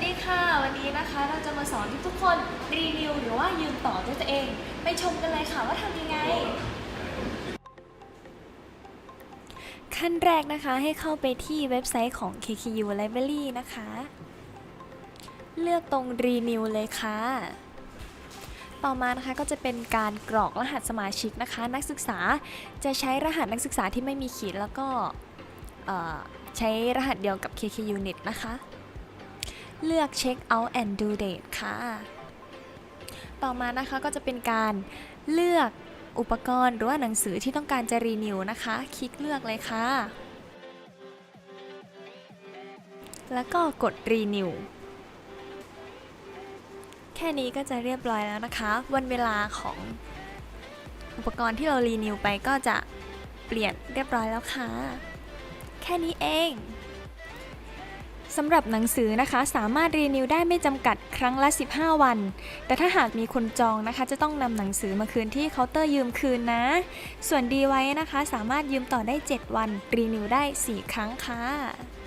วัสดีค่ะ วันนี้นะคะเราจะมาสอนทุกๆคนรีวิวหรือว่ายืมต่อด้วยตัวเอง ไปชมกันเลยค่ะว่าทำยังไง ขั้นแรกนะคะให้เข้าไปที่เว็บไซต์ของ KKU Library นะคะ เลือกตรง Renew เลยค่ะ ต่อมานะคะก็จะเป็นการกรอกรหัสสมาชิกนะคะ นักศึกษาจะใช้รหัสนักศึกษาที่ไม่มีขีดแล้วก็ใช้รหัสเดียวกับ KKU Net นะคะ เลือก Check out and due date ค่ะ ต่อมานะคะก็จะเป็นการเลือกอุปกรณ์หรือว่าหนังสือที่ต้องการจะรีนิวนะคะ คลิกเลือกเลยค่ะ แล้วก็กดรีนิวแค่นี้ก็จะเรียบร้อยแล้วนะคะ วันเวลาของอุปกรณ์ที่เรารีนิวไปก็จะเปลี่ยนเรียบร้อยแล้วค่ะ แค่นี้เอง สำหรับหนังสือนะคะสามารถรีนิวได้ไม่จำกัดครั้งละ 15 วัน แต่ถ้าหากมีคนจองนะคะ จะต้องนำหนังสือมาคืนที่เคาน์เตอร์ยืมคืนนะ ส่วนดีไว้นะคะ สามารถยืมต่อได้ 7 วัน รีนิวได้ 4 ครั้งค่ะ